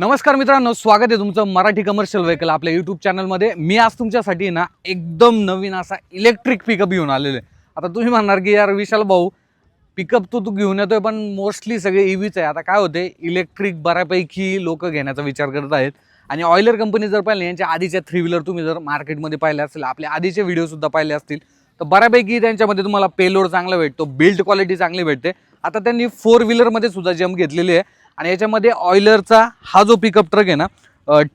नमस्कार मित्रांनो स्वागत आहे तुमचं मराठी कमर्शियल व्हेकल आपल्या यूट्यूब चॅनलमध्ये मी आज तुमच्यासाठी ना एकदम नवीन असा इलेक्ट्रिक पिकअप घेऊन आलेलो आहे. आता तुम्ही म्हणणार की यार विशाल भाऊ पिकअप तो तू घेऊन येतोय पण मोस्टली सगळे ईव्हीच आहे. आता काय होते इलेक्ट्रिक बऱ्यापैकी लोक घेण्याचा विचार करत आहेत. आणि ऑइलर कंपनी जर पाहिले यांच्या आधीच्या थ्री व्हीलर तुम्ही जर मार्केटमध्ये पाहिले असेल आपले आधीचे व्हिडिओसुद्धा पाहिले असतील तर बऱ्यापैकी त्यांच्यामध्ये तुम्हाला पेलोड चांगला भेटतो बिल्ड क्वालिटी चांगली भेटते. आता त्यांनी फोर व्हीलरमध्ये सुद्धा जम घेतलेली आहे. आणि याच्यामध्ये ऑइलरचा हा जो पिकअप ट्रक आहे ना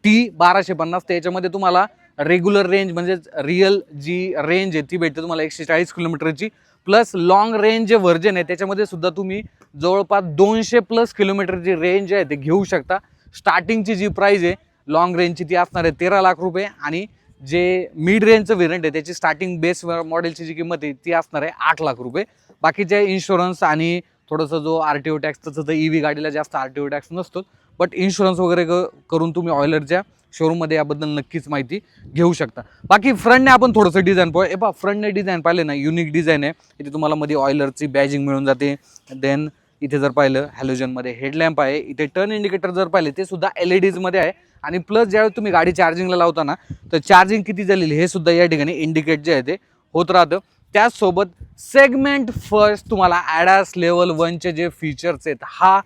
टी बाराशे पन्नास तर याच्यामध्ये तुम्हाला रेग्युलर रेंज म्हणजेच रिअल जी रेंज आहे ती भेटते तुम्हाला एकशे चाळीस किलोमीटरची. प्लस लॉंग रेंज जे व्हर्जन आहे त्याच्यामध्ये सुद्धा तुम्ही जवळपास दोनशे प्लस किलोमीटरची रेंज आहे ते घेऊ शकता. स्टार्टिंगची जी प्राईज आहे लॉंग रेंजची ती असणार आहे तेरा लाख रुपये आणि जे मिड रेंजचं व्हेरियंट आहे त्याची स्टार्टिंग बेस मॉडेलची जी किंमत आहे ती असणार आहे आठ लाख रुपये. बाकीचे इन्शुरन्स आणि थोडंसं जो आर टी ओ टॅक्स तसं तर ई व्ही गाडीला जास्त आर टी ओ टॅक्स नसतो. बट इन्शुरन्स वगैरे क- करून तुम्ही ऑयलरच्या शोरूममध्ये याबद्दल नक्कीच माहिती घेऊ शकता. बाकी फ्रंटने आपण थोडंसं डिझाईन पाहू. ए बा फ्रंटने डिझाईन पाहिले ना युनिक डिझाईन आहे. इथे तुम्हाला मध्ये ऑयलरची बॅजिंग मिळून जाते. देन इथे जर पाहिलं हॅलोजनमध्ये हेडलॅम्प आहे. इथे टर्न इंडिकेटर जर पाहिले ते सुद्धा एल ई डीजमध्ये आहे. आणि प्लस ज्यावेळेस तुम्ही गाडी चार्जिंगला लावता ना तर चार्जिंग किती झालेली हे सुद्धा या ठिकाणी इंडिकेट जे आहे ते होत राहतं. त्याचसोबत सेगमेंट फर्स्ट तुम्हाला ॲडास लेवल वनचे जे फीचर्स आहेत हा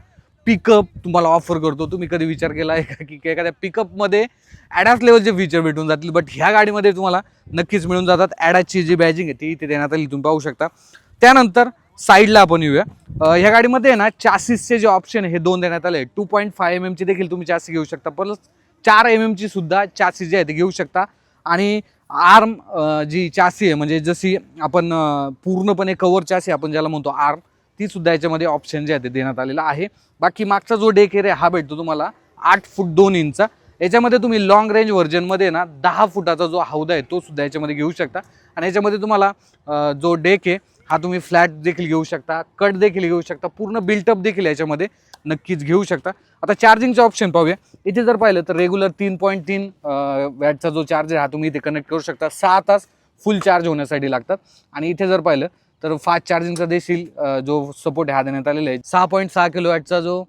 पिकअप तुम्हाला ऑफर करतो. तुम्ही कधी विचार केला आहे का? की एखाद्या पिकअपमध्ये ॲडास लेवलचे फीचर भेटून जातील बट ह्या गाडीमध्ये तुम्हाला नक्कीच मिळून जातात ॲडॅसची जी बॅजिंग आहे ती इथे देण्यात आली तुम्ही पाहू शकता. त्यानंतर साईडला आपण येऊया. ह्या गाडीमध्ये आहे ना चासीसचे जे ऑप्शन हे दोन देण्यात आले टू पॉईंट फाय एम एमची देखील तुम्ही चासी घेऊ शकता प्लस चार एम एमची सुद्धा चासी जे आहे ते घेऊ शकता. आणि आर्म जी चासी आहे म्हणजे जशी आपण पूर्णपणे कवर चासी आपण ज्याला म्हणतो आर्म ती सुद्धा याच्यामध्ये ऑप्शन जे आहे ते देण्यात आलेला आहे. बाकी मागचा जो डेक एरिया हा भेटतो तुम्हाला आठ फूट दोन इंचचा याच्यामध्ये तुम्ही लॉंग रेंज व्हर्जनमध्ये ना दहा फुटाचा जो हौदा आहे तो सुद्धा याच्यामध्ये घेऊ शकता. आणि याच्यामध्ये तुम्हाला जो डेक आहे हा तुम्ही फ्लॅट देखील घेऊ शकता कट देखील घेऊ शकता पूर्ण बिल्टअप देखील याच्यामध्ये. नक्कीच घेऊ शकता. आता चार्जिंगचं ऑप्शन पाहूया. इथे जर पाहिलं तर रेग्युलर तीन पॉईंट तीन वॅटचा जो चार्जर हा तुम्ही इथे कनेक्ट करू शकता. सहा तास फुल चार्ज होण्यासाठी लागतात. आणि इथे जर पाहिलं तर फास्ट चार्जिंगचा देखील जो सपोर्ट हा देण्यात आलेला आहे सहा पॉईंट सहा किलो वॅटचा जो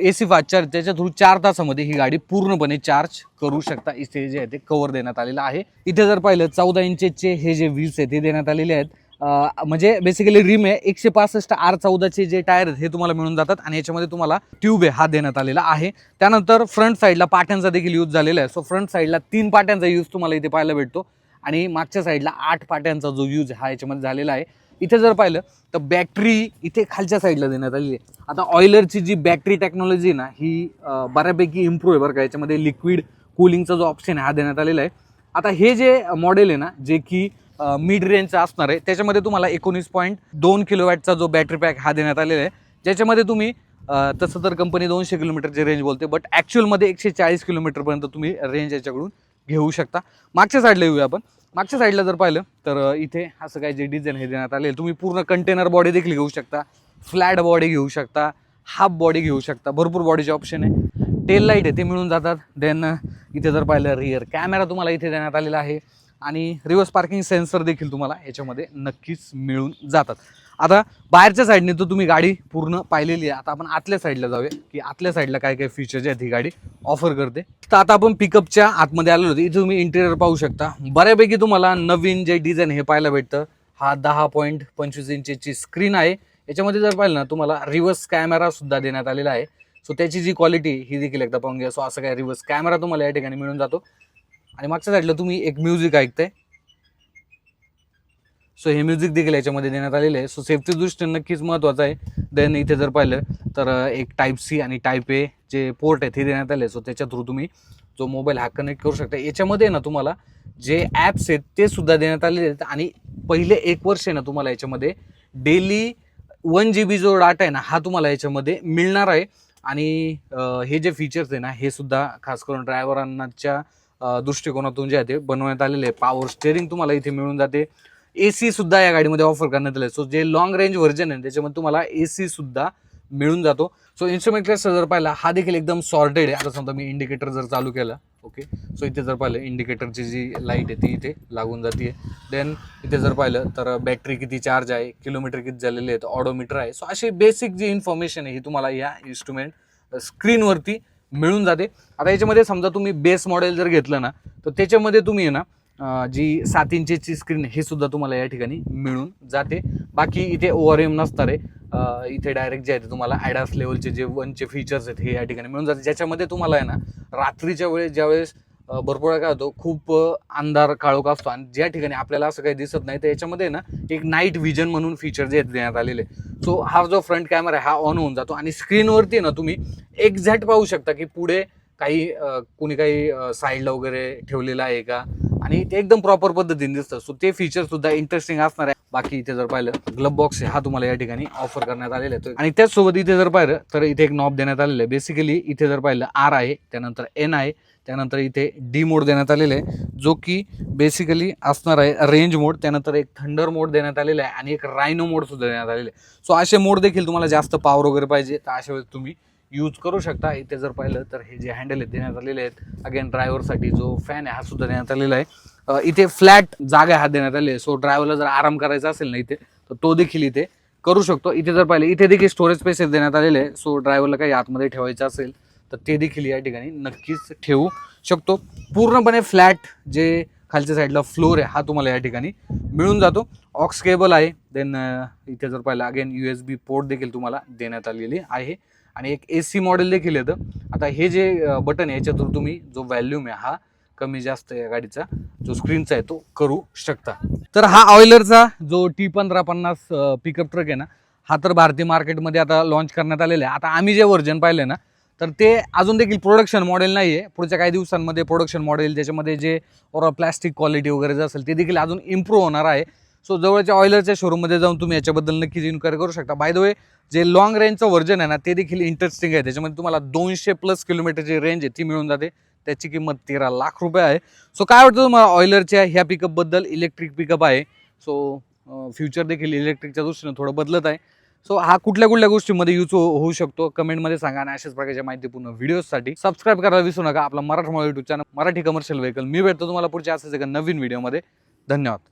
ए सी फास्ट चार्ज त्याच्या थ्रू चार तासामध्ये ही गाडी पूर्णपणे चार्ज करू शकता. इथे जे आहे ते कवर देण्यात आलेलं आहे. इथे जर पाहिलं चौदा इंचेसचे हे जे व्हील्स आहेत ते देण्यात आलेले आहेत. म्हणजे बेसिकली रिम आहे एकशे पासष्ट आर चौदाचे जे टायर आहेत हे तुम्हाला मिळून जातात आणि याच्यामध्ये तुम्हाला ट्यूब आहे हा देण्यात आलेला आहे. त्यानंतर फ्रंट साईडला पाट्यांचा देखील यूज झालेला आहे. सो फ्रंट साईडला तीन पाट्यांचा यूज तुम्हाला इथे पाहायला भेटतो. आणि मागच्या साईडला आठ पाट्यांचा जो यूज हा याच्यामध्ये झालेला आहे. इथे जर पाहिलं तर बॅटरी इथे खालच्या साईडला देण्यात आलेली आहे. आता ऑइलरची जी बॅटरी टेक्नॉलॉजी आहे ना ही बऱ्यापैकी इम्प्रूव्ह आहे बरं का. याच्यामध्ये लिक्विड कूलिंगचा जो ऑप्शन आहे हा देण्यात आलेला आहे. आता हे जे मॉडेल आहे ना जे की मिड रेंजचा असणार आहे. त्याच्यामध्ये तुम्हाला एकोणीस पॉईंट दोन किलोवॅटचा जो बॅटरी पॅक हा देण्यात आलेला आहे. ज्याच्यामध्ये तुम्ही तसं तर कंपनी दोनशे किलोमीटरची रेंज बोलते बट ॲक्च्युअलमध्ये एकशे चाळीस किलोमीटरपर्यंत तुम्ही रेंज याच्याकडून घेऊ शकता. मागच्या साईडला येऊया आपण. मागच्या साईडला जर पाहिलं तर इथे असं काय जे डिझाईन हे देण्यात आले तुम्ही पूर्ण कंटेनर बॉडी देखील घेऊ शकता. फ्लॅट बॉडी घेऊ शकता. हाफ बॉडी घेऊ शकता. भरपूर बॉडीचे ऑप्शन आहे. टेल लाइट आहे ते मिळून जातात. देन इथे जर पाहिलं रिअर कॅमेरा तुम्हाला इथे देण्यात आलेला आहे. आणि रिव्हर्स पार्किंग सेन्सर देखील तुम्हाला याच्यामध्ये नक्कीच मिळून जातात. आता बाहेरच्या साईडने तर तुम्ही गाडी पूर्ण पाहिलेली आहे. आता आपण आतल्या साईडला जाऊया की आतल्या साईडला काय काय फीचर्स आहेत ही गाडी ऑफर करते. तर आता आपण पिकअपच्या आतमध्ये आलेलो होतो. इथे तुम्ही इंटेरियर पाहू शकता. बऱ्यापैकी तुम्हाला नवीन जे डिझाईन हे पाहायला भेटतं हा दहा पॉईंट पंचवीस इंचची स्क्रीन आहे. याच्यामध्ये जर पाहिलं ना तुम्हाला रिव्हर्स कॅमेरा सुद्धा देण्यात आलेला आहे. सो त्याची जी क्वालिटी ही देखील एकदा पाहून घ्या. सो असं काय रिव्हर्स कॅमेरा तुम्हाला या ठिकाणी मिळून जातो. आणि मागच्या साईडला तुम्ही एक म्युझिक ऐकताय. सो हे म्युझिक देखील याच्यामध्ये देण्यात आलेलं आहे. सो सेफ्टी दृष्टीने नक्कीच महत्त्वाचं आहे. देन इथे जर पाहिलं तर एक टाईप सी आणि टाईप ए जे पोर्ट आहेत हे देण्यात आले सो त्याच्या थ्रू तुम्ही जो मोबाईल हा कनेक्ट करू शकता. याच्यामध्ये ना तुम्हाला जे ॲप्स आहेत ते सुद्धा देण्यात आलेले आहेत. आणि पहिले एक वर्ष आहे ना तुम्हाला याच्यामध्ये डेली वन जी बी जो डाटा आहे ना हा तुम्हाला याच्यामध्ये मिळणार आहे. आणि हे जे फीचर्स आहे ना हे सुद्धा खास करून ड्रायव्हरांच्या दृष्टिकोनातून जे आहे ते बनवण्यात आलेले आहे. पॉवर स्टेअरिंग तुम्हाला इथे मिळून जाते. ए सी सुद्धा या गाडीमध्ये ऑफर करण्यात आले सो जे लॉंग रेंज व्हर्जन आहे त्याच्यामध्ये तुम्हाला ए सी सुद्धा मिळून जातो. सो इन्स्ट्रुमेंट क्लस्टर जर पाहिला हा देखील एकदम सॉर्टेड आहे. आता समजा मी इंडिकेटर जर चालू केलं ओके सो इथे जर पाहिलं इंडिकेटरची जी लाइट आहे ती इथे लागून जाते. देन इथे जर पाहिलं तर बॅटरी किती चार्ज आहे किलोमीटर किती झालेले आहेत ऑडोमीटर आहे. सो अशी बेसिक जी इन्फॉर्मेशन आहे ही तुम्हाला या इन्स्ट्रुमेंट स्क्रीनवरती मिळून जाते. आता याच्यामध्ये समजा तुम्ही बेस मॉडेल जर घेतलं ना तर त्याच्यामध्ये तुम्ही आहे ना जी सात इंचेसची स्क्रीन हे सुद्धा तुम्हाला या ठिकाणी मिळून जाते. बाकी इथे ओव्हर एम नसणार रे इथे डायरेक्ट जे आहे ते तुम्हाला ॲडास लेवलचे जे वनचे फीचर्स आहेत हे या ठिकाणी मिळून जाते. ज्याच्यामध्ये तुम्हाला आहे ना रात्रीच्या वेळेस ज्यावेळेस भरपूर वेळा काय होतो खूप अंधार काळोख असतो. आणि ज्या ठिकाणी आपल्याला असं काही दिसत नाही तर याच्यामध्ये ना एक नाईट व्हिजन म्हणून फीचर जे देण्यात आलेले सो हा जो फ्रंट कॅमेरा आहे हा ऑन होऊन जातो. आणि स्क्रीनवरती ना तुम्ही एक्झॅक्ट पाहू शकता की पुढे काही कुणी कोणी काही साईडला वगैरे ठेवलेलं आहे का? आणि ते एकदम प्रॉपर पद्धतीने दिसतं. सो ते फीचर सुद्धा इंटरेस्टिंग असणार आहे. बाकी इथे जर पाहिलं ग्लब बॉक्स हा तुम्हाला या ठिकाणी ऑफर करण्यात आलेला आहे. आणि त्याचसोबत इथे जर पाहिलं तर इथे एक नॉब देण्यात आलेलं आहे. बेसिकली इथे जर पाहिलं आर आहे त्यानंतर एन आहे. त्यानंतर इथे डी मोड देण्यात आलेला आहे जो की बेसिकली असणार आहे रेंज मोड त्यानंतर एक थंडर मोड देण्यात आलेला आहे आणि एक रायनो मोडसुद्धा देण्यात आलेला आहे. सो असे मोड देखील तुम्हाला जास्त पॉवर वगैरे पाहिजे तर अशा वेळेस तुम्ही यूज करू शकता. इथे जर पाहिलं तर हे जे हँडल आहेत देण्यात आलेले आहेत अगेन ड्रायव्हरसाठी जो फॅन आहे हा सुद्धा देण्यात आलेला आहे. इथे फ्लॅट जागा हा देण्यात आली आहे. सो ड्रायव्हरला जर आराम करायचा असेल ना इथे तर तो देखील इथे करू शकतो. इथे जर पाहिलं इथे देखील स्टोरेज स्पेसेस देण्यात आलेले आहे. सो ड्रायव्हरला काही आतमध्ये ठेवायचं असेल तर ते देखील या ठिकाणी नक्कीच ठेवू शकतो. पूर्णपणे फ्लॅट जे खालच्या साईडला फ्लोर आहे हा तुम्हाला या ठिकाणी मिळून जातो. ऑक्स केबल आहे. देन इथे जर पाहिलं again U S B port देखील तुम्हाला देण्यात आलेली आहे. आणि एक ए सी मॉडेल देखील येतं. आता हे जे बटन आहे याच्यातून तुम्ही जो व्हॅल्यूम आहे हा कमी जास्त या गाडीचा जो स्क्रीनचा आहे तो करू शकता. तर हा ऑइलरचा जो टी पंधरा पन्नास पिकअप ट्रक आहे ना हा तर भारतीय मार्केटमध्ये आता लॉन्च करण्यात आलेला आहे. आता आम्ही जे व्हर्जन पाहिले ना तर ते अजून देखील प्रोडक्शन मॉडेल नाही आहे पुढच्या काही दिवसांमध्ये प्रोडक्शन मॉडेल त्याच्यामध्ये जे ओर प्लॅस्टिक क्वालिटी वगैरे जे असेल ते देखील अजून इम्प्रूव्ह होणार आहे. सो जवळच्या ऑयलरच्या शोरूममध्ये जाऊन तुम्ही याच्याबद्दल नक्कीच इन्क्वायरी करू शकता. बाय द वे जे लॉंग रेंजचं व्हर्जन आहे ना ते देखील इंटरेस्टिंग आहे. त्याच्यामध्ये तुम्हाला दोनशे प्लस किलोमीटरची रेंज आहे ती मिळून जाते. त्याची किंमत तेरा लाख रुपये आहे. सो काय वाटतं तुम्हाला ऑयलरच्या ह्या पिकअपबद्दल इलेक्ट्रिक पिकअप आहे. सो फ्युचर देखील इलेक्ट्रिकच्या दृष्टीनं थोडं बदलत आहे. सो हा कुठल्या कुठल्या गोष्टीमध्ये यूज हो- होऊ शकतो? कमेंटमध्ये सांगा आणि अशाच प्रकारच्या माहितीपूर्ण व्हिडिओसाठी सबस्क्राईब करायला विसरू नका आपला मराठमोळा YouTube channel Marathi commercial vehicle मी भेटतो तुम्हाला पुढच्या असंच एका नवीन व्हिडिओमध्ये धन्यवाद.